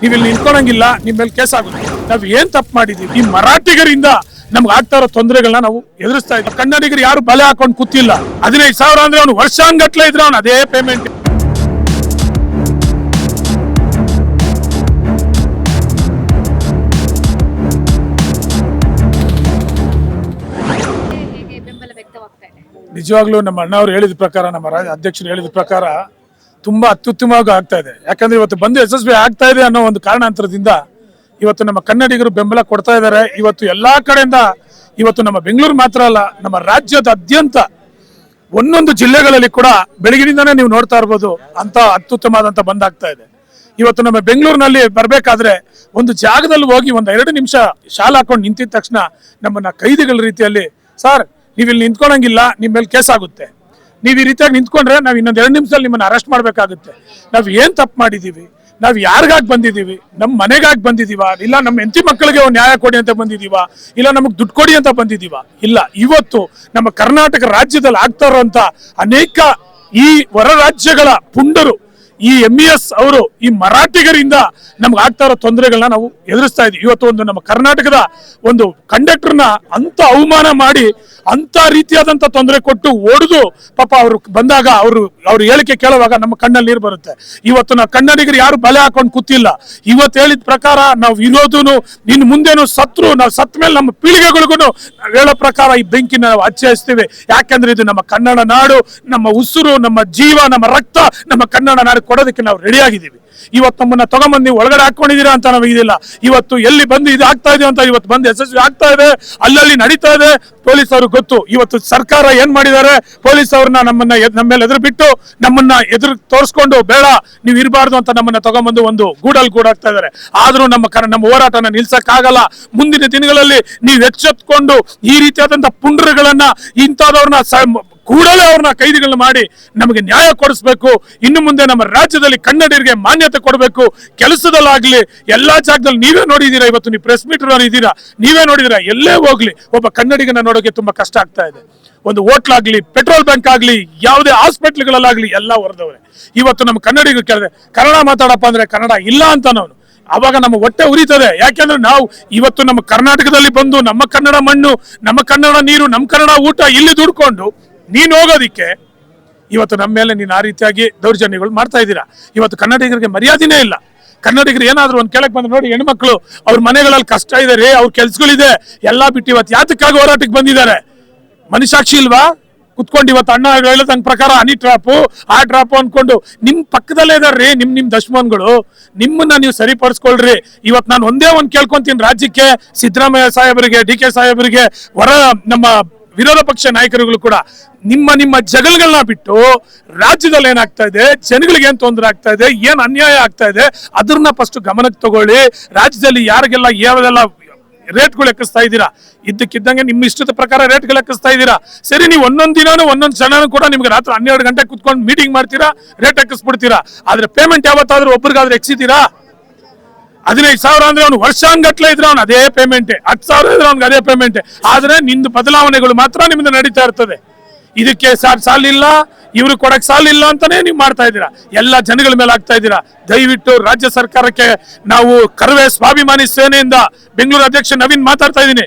ನೀವು ಇಲ್ಲಿ ನಿಂತ್ಕೊಳಂಗಿಲ್ಲ ನಿಮ್ಮ ಮೇಲೆ ಕೇಸ್ ಆಗುತ್ತೆ. ನಾವ್ ಏನ್ ತಪ್ಪು ಮಾಡಿದೀವಿ? ಈ ಮರಾಠಿಗರಿಂದ ನಮ್ಗೆ ಆಗ್ತಾ ಇರೋ ತೊಂದರೆಗಳನ್ನ ನಾವು ಎದುರಿಸ್ತಾ ಇದ್ದೀವಿ. ಕನ್ನಡಿಗರು ಯಾರು ಬಲೆ ಹಾಕೊಂಡು ಕೂತಿಲ್ಲ. ಹದಿನೈದು ಸಾವಿರ ಅಂದ್ರೆ ಅವ್ನು ವರ್ಷಾನ್ಗಟ್ಲೆ ಇದ್ರೆ ಅವ್ನು ಅದೇ ಪೇಮೆಂಟ್ ನಿಜವಾಗ್ಲೂ ನಮ್ಮ ಅಣ್ಣ ಅವ್ರು ಹೇಳಿದ ಪ್ರಕಾರ ನಮ್ಮ ಅಧ್ಯಕ್ಷರು ಹೇಳಿದ ಪ್ರಕಾರ ತುಂಬಾ ಅತ್ಯುತ್ತಮವಾಗಿ ಆಗ್ತಾ ಇದೆ. ಯಾಕಂದ್ರೆ ಇವತ್ತು ಬಂದು ಯಶಸ್ವಿ ಆಗ್ತಾ ಇದೆ ಅನ್ನೋ ಒಂದು ಕಾರಣಾಂತರದಿಂದ ಇವತ್ತು ನಮ್ಮ ಕನ್ನಡಿಗರು ಬೆಂಬಲ ಕೊಡ್ತಾ ಇದ್ದಾರೆ. ಇವತ್ತು ಎಲ್ಲಾ ಕಡೆಯಿಂದ ಇವತ್ತು ನಮ್ಮ ಬೆಂಗಳೂರು ಮಾತ್ರ ಅಲ್ಲ, ನಮ್ಮ ರಾಜ್ಯದಾದ್ಯಂತ ಒಂದೊಂದು ಜಿಲ್ಲೆಗಳಲ್ಲಿ ಕೂಡ ಬೆಳಗಿನಿಂದಾನೇ ನೀವು ನೋಡ್ತಾ ಇರ್ಬೋದು ಅಂತ ಅತ್ಯುತ್ತಮವಾದಂತ ಬಂದಾಗ್ತಾ ಇದೆ. ಇವತ್ತು ನಮ್ಮ ಬೆಂಗಳೂರಿನಲ್ಲಿ ಬರಬೇಕಾದ್ರೆ ಒಂದು ಜಾಗದಲ್ಲಿ ಹೋಗಿ ಒಂದು ಎರಡು ನಿಮಿಷ ಶಾಲ್ ಹಾಕೊಂಡು ನಿಂತಿದ ತಕ್ಷಣ ನಮ್ಮನ್ನ ಕೈದಿಗಳ ರೀತಿಯಲ್ಲಿ, ಸರ್ ನೀವು ಇಲ್ಲಿ ನಿಂತ್ಕೊಳಂಗಿಲ್ಲ ನಿಮ್ಮ ಮೇಲೆ ಕೇಸ್ ಆಗುತ್ತೆ. ನೀವು ಈ ರೀತಿಯಾಗಿ ನಿಂತ್ಕೊಂಡ್ರೆ ನಾವು ಇನ್ನೊಂದು ಎರಡು ನಿಮಿಷದಲ್ಲಿ ನಿಮ್ಮನ್ನ ಅರೆಸ್ಟ್ ಮಾಡಬೇಕಾಗುತ್ತೆ. ನಾವು ಏನು ತಪ್ಪು ಮಾಡಿದೀವಿ? ನಾವು ಯಾರಿಗಾಗಿ ಬಂದಿದೀವಿ? ನಮ್ಮ ಮನೆಗಾಗಿ ಬಂದಿದೀವ? ಇಲ್ಲ ನಮ್ಮ ಹೆಂಡತಿ ಮಕ್ಕಳಿಗೆ ನ್ಯಾಯ ಕೊಡಿ ಅಂತ ಬಂದಿದೀವ? ಇಲ್ಲ ನಮಗೆ ದುಡ್ಡು ಕೊಡಿ ಅಂತ ಬಂದಿದೀವ? ಇಲ್ಲ. ಇವತ್ತು ನಮ್ಮ ಕರ್ನಾಟಕ ರಾಜ್ಯದಲ್ಲಿ ಆಗ್ತಾ ಇರುವಂತ ಅನೇಕ ಈ ಹೊರ ರಾಜ್ಯಗಳ ಪುಂಡರು ಈ ಎಂ ಎಸ್ ಅವರು ಈ ಮರಾಠಿಗರಿಂದ ನಮ್ಗೆ ಆಗ್ತಾ ಇರೋ ತೊಂದರೆಗಳನ್ನ ನಾವು ಎದುರಿಸ್ತಾ ಇದ್ವಿ ಇವತ್ತು ಒಂದು ನಮ್ಮ ಕರ್ನಾಟಕದ ಒಂದು ಕಂಡಕ್ಟರ್ನ ಅಂತ ಅವಮಾನ ಮಾಡಿ ಅಂತ ರೀತಿಯಾದಂತ ತೊಂದರೆ ಕೊಟ್ಟು ಓಡಿದು ಪಾಪ ಅವರು ಬಂದಾಗ ಅವರು ಅವ್ರ ಹೇಳಿಕೆ ಕೇಳುವಾಗ ನಮ್ಮ ಕಣ್ಣಲ್ಲಿ ನೀರು ಬರುತ್ತೆ. ಇವತ್ತು ನಾವು ಕನ್ನಡಿಗರು ಯಾರು ಬಲೆ ಹಾಕೊಂಡು ಕೂತಿಲ್ಲ. ಇವತ್ತು ಹೇಳಿದ ಪ್ರಕಾರ ನಾವು ಇರೋದೂ ಇನ್ನು ಮುಂದೇನು ಸತ್ರು, ನಾವು ಸತ್ ಮೇಲೆ ನಮ್ಮ ಪೀಳಿಗೆಗಳಿಗೂ ನಾವು ಹೇಳೋ ಪ್ರಕಾರ ಈ ಬೆಂಕಿನ ನಾವು ಹಚ್ಚರಿಸ್ತೀವಿ ಯಾಕಂದ್ರೆ ಇದು ನಮ್ಮ ಕನ್ನಡ ನಾಡು, ನಮ್ಮ ಉಸಿರು, ನಮ್ಮ ಜೀವ, ನಮ್ಮ ರಕ್ತ, ನಮ್ಮ ಕನ್ನಡ ನಾಡು ಕೊಡೋದಕ್ಕೆ ನಾವು ರೆಡಿ ಆಗಿದ್ದೀವಿ. ಇವತ್ತು ನಮ್ಮನ್ನ ತಗೊಂಬಂದು ನೀವು ಒಳಗಡೆ ಹಾಕೊಂಡಿದ್ದೀರಾ ಅಂತ ನಮಗೆ ಇದಿಲ್ಲ. ಇವತ್ತು ಎಲ್ಲಿ ಬಂದು ಇದು ಆಗ್ತಾ ಇದೆ ಅಂತ ಇವತ್ತು ಬಂದು ಯಶಸ್ವಿ ಆಗ್ತಾ ಇದೆ. ಅಲ್ಲಲ್ಲಿ ನಡೀತಾ ಇದೆ. ಪೊಲೀಸ್ ಅವ್ರಿಗೆ ಗೊತ್ತು. ಇವತ್ತು ಸರ್ಕಾರ ಏನ್ ಮಾಡಿದ್ದಾರೆ? ಪೊಲೀಸ್ ಅವ್ರನ್ನ ನಮ್ಮನ್ನ ನಮ್ಮ ಮೇಲೆ ಎದುರು ಬಿಟ್ಟು ನಮ್ಮನ್ನ ಎದುರು ತೋರಿಸ್ಕೊಂಡು ಬೇಡ, ನೀವು ಇರಬಾರ್ದು ಅಂತ ನಮ್ಮನ್ನ ತಗೊಂಬಂದು ಒಂದು ಗೂಡಲ್ಲಿ ಗೂಡಾಗ್ತಾ ಇದ್ದಾರೆ. ಆದ್ರೂ ನಮ್ಮ ನಮ್ಮ ಹೋರಾಟನ ನಿಲ್ಸಕ್ಕಾಗಲ್ಲ. ಮುಂದಿನ ದಿನಗಳಲ್ಲಿ ನೀವು ಎಚ್ಚೆತ್ಕೊಂಡು ಈ ರೀತಿಯಾದಂತ ಪುಂಡ್ರಗಳನ್ನ ಇಂಥದವ್ರನ್ನ ಕೂಡಲೇ ಅವ್ರನ್ನ ಕೈದಿಗಳನ್ನ ಮಾಡಿ ನಮಗೆ ನ್ಯಾಯ ಕೊಡಿಸ್ಬೇಕು. ಇನ್ನು ಮುಂದೆ ನಮ್ಮ ರಾಜ್ಯದಲ್ಲಿ ಕನ್ನಡಿಗರಿಗೆ ಮಾನ್ಯತೆ ಕೊಡಬೇಕು. ಕೆಲಸದಲ್ಲಾಗ್ಲಿ, ಎಲ್ಲಾ ಜಾಗದಲ್ಲಿ ನೀವೇ ನೋಡಿದೀರಾ ಇವತ್ತು, ನೀವು ಪ್ರೆಸ್ ಮೀಟರ್ ಇದ್ದೀರಾ? ನೀವೇ ನೋಡಿದೀರಾ ಎಲ್ಲೇ ಹೋಗ್ಲಿ, ಒಬ್ಬ ಕನ್ನಡಿಗನ ನೋಡೋಕೆ ತುಂಬಾ ಕಷ್ಟ ಆಗ್ತಾ ಇದೆ. ಒಂದು ಹೋಟ್ಲಾಗ್ಲಿ, ಪೆಟ್ರೋಲ್ ಬ್ಯಾಂಕ್ ಆಗ್ಲಿ, ಯಾವುದೇ ಹಾಸ್ಪಿಟ್ಲ್ಗಳಲ್ಲಾಗ್ಲಿ ಎಲ್ಲ ಹೊರದವ್ರೆ. ಇವತ್ತು ನಮ್ಮ ಕನ್ನಡಿಗರು ಕೇಳಿದ್ರೆ, ಕನ್ನಡ ಮಾತಾಡಪ್ಪ ಅಂದ್ರೆ ಕನ್ನಡ ಇಲ್ಲ ಅಂತ ನಾವು ಅವಾಗ ನಮ್ಮ ಹೊಟ್ಟೆ ಉರಿತದೆ. ಯಾಕೆಂದ್ರೆ ನಾವು ಇವತ್ತು ನಮ್ಮ ಕರ್ನಾಟಕದಲ್ಲಿ ಬಂದು ನಮ್ಮ ಕನ್ನಡ ಮಣ್ಣು, ನಮ್ಮ ಕನ್ನಡ ನೀರು, ನಮ್ಮ ಕನ್ನಡ ಊಟ ಇಲ್ಲಿ ದುಡ್ಕೊಂಡು ನೀನ್ ಹೋಗೋದಿಕ್ಕೆ ಇವತ್ತು ನಮ್ಮ ಮೇಲೆ ನೀನು ಆ ರೀತಿಯಾಗಿ ದೌರ್ಜನ್ಯಗಳು ಮಾಡ್ತಾ ಇದ್ದೀರಾ? ಇವತ್ತು ಕನ್ನಡಿಗರಿಗೆ ಮರ್ಯಾದೆನೇ ಇಲ್ಲ. ಕನ್ನಡಿಗರು ಏನಾದರೂ ಒಂದು ಕೇಳಕ್ ಬಂದ್ರೆ ನೋಡಿ ಹೆಣ್ಮಕ್ಳು, ಅವ್ರ ಮನೆಗಳಲ್ಲಿ ಕಷ್ಟ ಇದೆ, ರೀ, ಅವ್ರ ಕೆಲ್ಸಗಳಿದೆ, ಎಲ್ಲ ಬಿಟ್ಟು ಇವತ್ತು ಯಾತಕ್ಕಾಗಿ ಹೋರಾಟಕ್ಕೆ ಬಂದಿದ್ದಾರೆ? ಮನುಷ್ಯಾಕ್ಷಿ ಇಲ್ವಾ? ಕುತ್ಕೊಂಡು ಇವತ್ತು ಅಣ್ಣ ಹೇಳದಂಗ್ ಪ್ರಕಾರ ಹನಿ ಟ್ರಾಪು, ಆ ಟ್ರಾಪು ಅಂದ್ಕೊಂಡು ನಿಮ್ಮ ಪಕ್ಕದಲ್ಲೇ ಇದಾರ್ರಿ ನಿಮ್ಮ ನಿಮ್ಮ ದಶ್ಮನ್ಗಳು. ನಿಮ್ಮನ್ನ ನೀವು ಸರಿಪಡಿಸ್ಕೊಳ್ರಿ. ಇವತ್ತು ನಾನು ಒಂದೇ ಒಂದು ಕೇಳ್ಕೊಂತೀನಿ ರಾಜ್ಯಕ್ಕೆ. ಸಿದ್ದರಾಮಯ್ಯ ಸಾಹೇಬರಿಗೆ, ಡಿ ಕೆ ಸಾಹೇಬರಿಗೆ, ಹೊರ ನಮ್ಮ ವಿರೋಧ ಪಕ್ಷ ನಾಯಕರುಗಳು ಕೂಡ ನಿಮ್ಮ ನಿಮ್ಮ ಜಗಳಗಳನ್ನ ಬಿಟ್ಟು ರಾಜ್ಯದಲ್ಲಿ ಏನಾಗ್ತಾ ಇದೆ? ಜನಗಳಿಗೆ ಏನ್ ತೊಂದರೆ ಆಗ್ತಾ ಇದೆ? ಏನ್ ಅನ್ಯಾಯ ಆಗ್ತಾ ಇದೆ? ಅದನ್ನ ಫಸ್ಟ್ ಗಮನಕ್ಕೆ ತಗೊಳ್ಳಿ. ರಾಜ್ಯದಲ್ಲಿ ಯಾರಿಗೆಲ್ಲ ಯಾವ್ದೆಲ್ಲ ರೇಟ್ಗಳು ಎಕ್ಕಿಸ್ತಾ ಇದ್ದೀರಾ? ಇದ್ದಕ್ಕಿದ್ದಂಗೆ ನಿಮ್ಮ ಇಷ್ಟದ ಪ್ರಕಾರ ರೇಟ್ಗಳು ಎಕ್ಕಿಸ್ತಾ ಇದ್ದೀರಾ? ಸರಿ, ನೀವು ಒಂದೊಂದು ದಿನಾನು, ಒಂದೊಂದು ಜನನೂ ಕೂಡ ನಿಮ್ಗೆ ರಾತ್ರಿ ಹನ್ನೆರಡು ಗಂಟೆ ಕುತ್ಕೊಂಡು ಮೀಟಿಂಗ್ ಮಾಡ್ತೀರಾ? ರೇಟ್ ಎಕ್ಕಿಸ್ಬಿಡ್ತೀರಾ? ಆದ್ರೆ ಪೇಮೆಂಟ್ ಯಾವತ್ತಾದ್ರೂ ಒಬ್ರಿಗಾದ್ರೂ ಎಕ್ಸಿತೀರಾ? ಹದಿನೈದು ಸಾವಿರ ಅಂದ್ರೆ ಅವ್ನು ವರ್ಷಾಂಗಟ್ಲೆ ಇದ್ರೆ ಅವ್ನು ಅದೇ ಪೇಮೆಂಟ್ ಹತ್ತು ಸಾವಿರ ಇದ್ರೆ ಅವ್ನಿಗೆ ಅದೇ ಪೇಮೆಂಟ್ ಆದ್ರೆ ನಿಂದು ಬದಲಾವಣೆಗಳು ಮಾತ್ರ ನಿಮ್ದು ನಡೀತಾ ಇರ್ತದೆ. ಇದಕ್ಕೆ ಸಾರ್ ಸಾಲಿಲ್ಲ, ಇವ್ರು ಕೊಡಕ್ ಸಾಲಿಲ್ಲ ಅಂತಾನೆ ನೀವು ಮಾಡ್ತಾ ಇದ್ದೀರಾ. ಎಲ್ಲ ಜನಗಳ ಮೇಲೆ ಆಗ್ತಾ ಇದ್ದೀರಾ. ದಯವಿಟ್ಟು ರಾಜ್ಯ ಸರ್ಕಾರಕ್ಕೆ ನಾವು ಕರವೇ ಸ್ವಾಭಿಮಾನಿ ಸೇನೆಯಿಂದ ಬೆಂಗಳೂರು ಅಧ್ಯಕ್ಷ ನವೀನ್ ಮಾತಾಡ್ತಾ ಇದ್ದೀನಿ.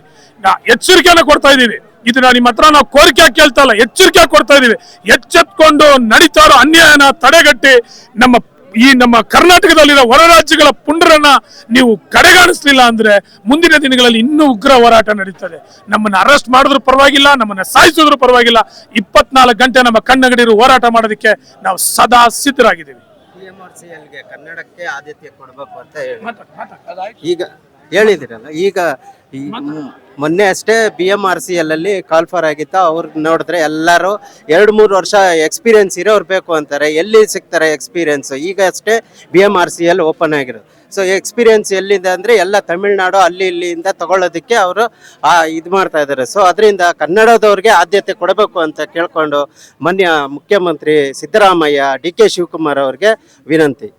ಎಚ್ಚರಿಕೆಯನ್ನು ಕೊಡ್ತಾ ಇದ್ದೀವಿ. ಇದನ್ನ ನಿಮ್ಮ ಹತ್ರ ನಾವು ಕೋರಿಕೆ ಕೇಳ್ತಾ ಇಲ್ಲ. ಎಚ್ಚರಿಕೆ ಕೊಡ್ತಾ ಇದ್ದೀವಿ. ಎಚ್ಚೆತ್ಕೊಂಡು ನಡೀತಾ ಇರೋ ಅನ್ಯಾಯನ ತಡೆಗಟ್ಟಿ ನಮ್ಮ ಈ ನಮ್ಮ ಕರ್ನಾಟಕದಲ್ಲಿರೋ ಹೊರ ರಾಜ್ಯಗಳ ಪುಂಡರನ್ನ ನೀವು ಕಡೆಗಾಣಿಸ್ಲಿಲ್ಲ ಅಂದ್ರೆ ಮುಂದಿನ ದಿನಗಳಲ್ಲಿ ಇನ್ನೂ ಉಗ್ರ ಹೋರಾಟ ನಡೀತದೆ. ನಮ್ಮನ್ನ ಅರೆಸ್ಟ್ ಮಾಡಿದ್ರು ಪರವಾಗಿಲ್ಲ ನಮ್ಮನ್ನ ಸಾಯಿಸಿದ್ರು ಪರವಾಗಿಲ್ಲ. ಇಪ್ಪತ್ನಾಲ್ಕು ಗಂಟೆ ನಮ್ಮ ಕಣ್ಣಗಡಿರು ಹೋರಾಟ ಮಾಡೋದಕ್ಕೆ ನಾವು ಸದಾ ಸಿದ್ಧರಾಗಿದ್ದೀವಿ. ಕನ್ನಡಕ್ಕೆ ಆದ್ಯತೆ ಕೊಡಬೇಕು ಅಂತ ಹೇಳಿ. ಈಗ ಹೇಳಿದಿರಲ್ಲ ಈಗ ಈ ಮೊನ್ನೆ ಅಷ್ಟೇ ಬಿ ಎಂ ಆರ್ ಸಿ ಎಲ್ಲಲ್ಲಿ ಕಾಲ್ಫರ್ ಆಗಿತ್ತು. ಅವ್ರು ನೋಡಿದ್ರೆ ಎಲ್ಲರೂ ಎರಡು ಮೂರು ವರ್ಷ ಎಕ್ಸ್ಪೀರಿಯನ್ಸ್ ಇರೋರು ಬೇಕು ಅಂತಾರೆ. ಎಲ್ಲಿ ಸಿಗ್ತಾರೆ ಎಕ್ಸ್ಪೀರಿಯನ್ಸ್ ಈಗ ಅಷ್ಟೇ B M R C L open ಆಗಿರೋದು. ಸೊ ಎಕ್ಸ್ಪೀರಿಯನ್ಸ್ ಎಲ್ಲಿದೆ ಅಂದ್ರೆ ಎಲ್ಲ ತಮಿಳ್ನಾಡು ಅಲ್ಲಿ ಇಲ್ಲಿಂದ ತಗೊಳ್ಳೋದಕ್ಕೆ ಅವರು ಆ ಇದು ಮಾಡ್ತಾ ಇದ್ದಾರೆ ಸೊ ಅದರಿಂದ ಕನ್ನಡದವ್ರಿಗೆ ಆದ್ಯತೆ ಕೊಡಬೇಕು ಅಂತ ಕೇಳಿಕೊಂಡು ಮೊನ್ನೆ ಮುಖ್ಯಮಂತ್ರಿ ಸಿದ್ದರಾಮಯ್ಯ ಡಿ ಕೆ ಶಿವಕುಮಾರ್ ಅವ್ರಿಗೆ ವಿನಂತಿ.